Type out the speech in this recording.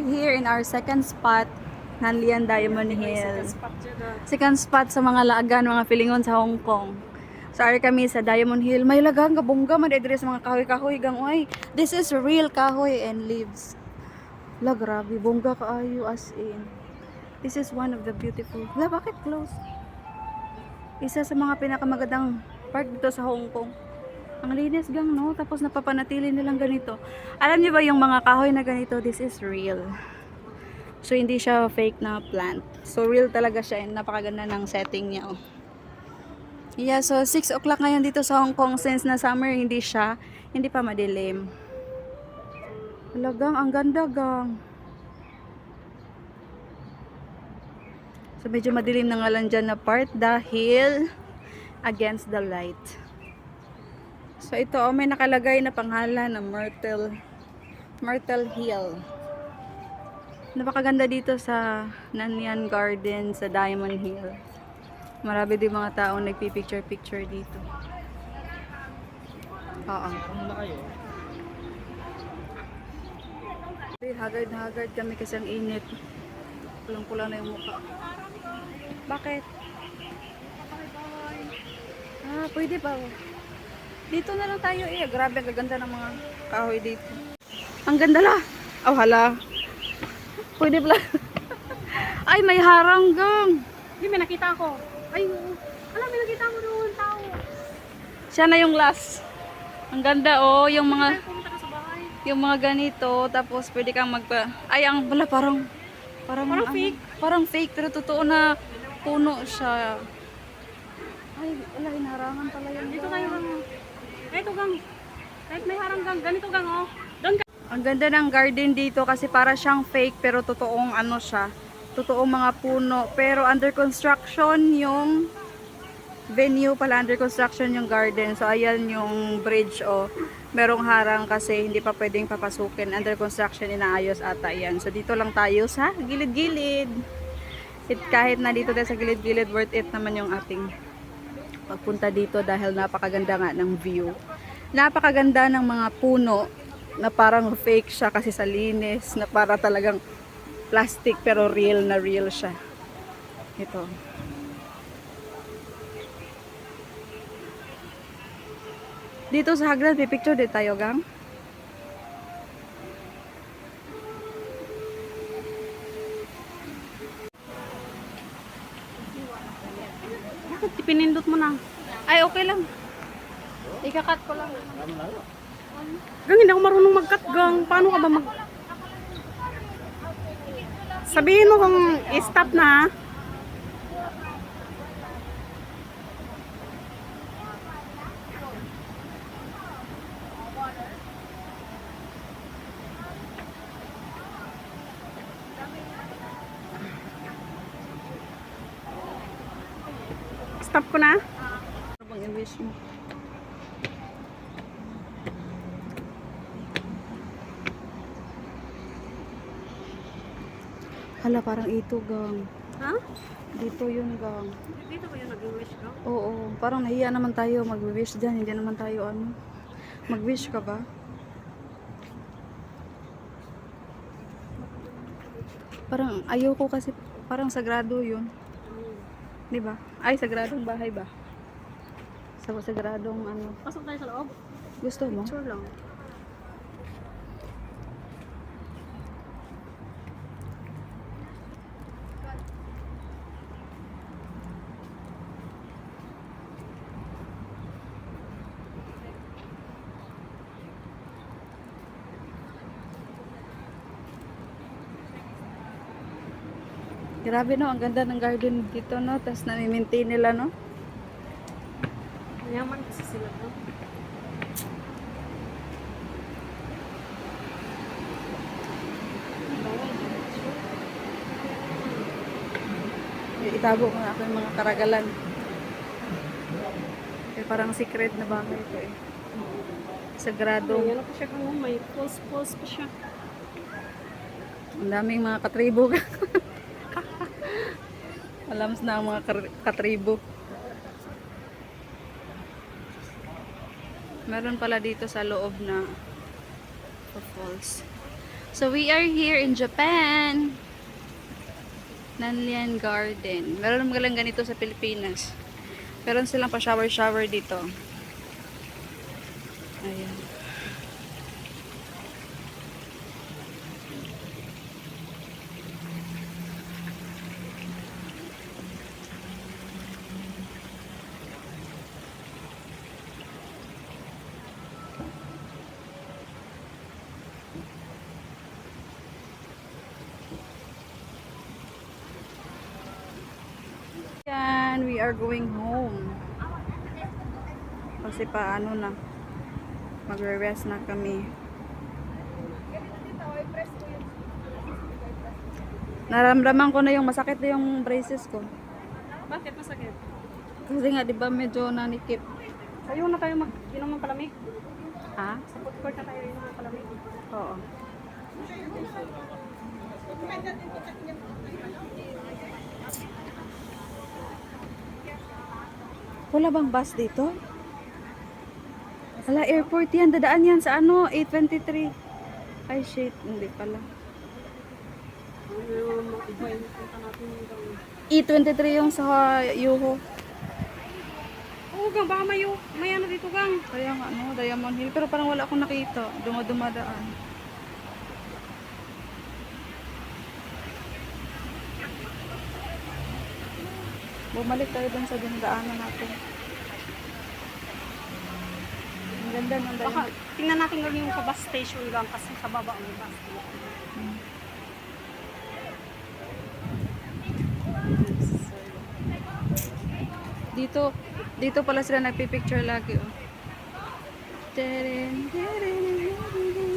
We're here in our second spot, Nanlian Diamond Hill. Second spot sa mga laagan, mga pilingon sa Hong Kong. So, ari kami sa Diamond Hill. May lagang kabungga, madedre sa mga kahoy-kahoy. Gang, uy, this is real kahoy and leaves. La, grabe, bongga kaayo as in. This is one of the beautiful. La, bakit close? Isa sa mga pinakamagandang park dito sa Hong Kong. Ang linis gang, no? Tapos napapanatili nilang ganito. Alam niyo ba yung mga kahoy na ganito, this is real. So, hindi siya fake na plant. So, real talaga siya and napakaganda ng setting niya, oh. Yeah, so 6 o'clock ngayon dito sa Hong Kong since na summer, hindi siya, hindi pa madilim. Talagang, ang ganda gang. So, medyo madilim na nga lang dyan na part dahil against the light. So, ito, oh, may nakalagay na pangalan na Myrtle, Myrtle Hill. Napakaganda dito sa Nanyang Garden sa Diamond Hill. Marami din mga taong nagpipicture-picture dito. Oo. Ano kayo? Hagard na hagard kami kasi ang init. Pulang-pula na yung mukha. Bakit? Ah, pwede ba? Dito na lang tayo eh. Grabe, ang gaganda ng mga kahoy dito. Ang ganda la. Oh, hala. Pwede pala. Ay, may haranggang. Hindi, may nakita ako. Ay, oo. Alam, may nakita mo doon, tao. Siya na yung last. Ang ganda oh, yung mga yung mga ganito tapos pwede kang magpa ay ang wala parang parang Parang ano, fake. parang fake pero totoo na puno siya ay wala hinarangan pala yan Dito tayo gang. Ito gang. Kahit may harang gang, ganito gang, oh. Doon ka. ang ganda ng garden dito kasi para siyang fake pero totoong ano siya totoong mga puno pero under construction yung venue pala under construction yung garden so ayan yung bridge oh merong harang kasi hindi pa pwedeng papasukin under construction inaayos ata yan so dito lang tayo sa gilid-gilid it, kahit na dito tayo sa gilid-gilid worth it naman yung ating pagpunta dito dahil napakaganda nga ng view. Napakaganda ng mga puno na parang fake siya kasi sa linis na para talagang plastic pero real na real siya. Ito. Dito sa Hagdan, pipicture din tayo, gang. Pinindot mo na? Ay, okay lang. Ikakat ko lang. Gang, hindi ako marunong mag-cut gang. Paano ka ba mag... Sabihin mo kung i-stop na. ah. Stop ko na. Ano bang i-wish mo? Hala, parang ito, gang. Ha? Dito yun, gang. Dito ba yung nag-wish ko? Oo, parang nahiya naman tayo mag-wish dyan. Hindi naman tayo ano. Mag-wish ka ba? Parang ayaw ko kasi parang sagrado yun. 'Di ba? Ay, sagradong bahay ba? Sa sagradong ano. Pasok tayo sa loob. Gusto mo? Picture lang. Grabe no, ang ganda ng garden dito no. Tapos nami-maintain nila no. Mayaman kasi sila to. Itago ko na ako yung mga karagalan. Eh, parang secret na bagay ito eh. Sagrado. May ano pa siya kung may pulse-pulse pa siya. Ang daming mga katribo. Alams na ang mga katribo. Meron pala dito sa loob na falls. So we are here in Japan. Nanlian Garden. Meron naman ganito sa Pilipinas. Meron silang pa shower-shower dito. Ayan. Yan, we are going home. Kasi pa ano na, magre-rest na kami. Naramdaman ko na yung masakit na yung braces ko. Bakit masakit? Kasi nga, di ba medyo nanikip. Ayaw na tayo mag-inom ng palamig. Ha? Sa food court na tayo inom ng palamig. Oo. Wala bang bus dito? Wala, airport yan. Dadaan yan sa ano, 823. Ay, shit. Hindi pala. Ano, mag-ibuhay na punta natin yung 823 yung sa Yuho. Oo, gang, baka mayo. May ano dito, gang. Kaya nga, no, Diamond Hill. Pero parang wala akong nakita. Dumadumadaan. Bumalik tayo dun sa dinadaanan natin. Ang ganda ng Baka, Diamond. tingnan natin lang yung sa bus station, gang, kasi sa baba ang bus station. Dito, dito pala sila nagpipicture lagi, oh. Teren, teren.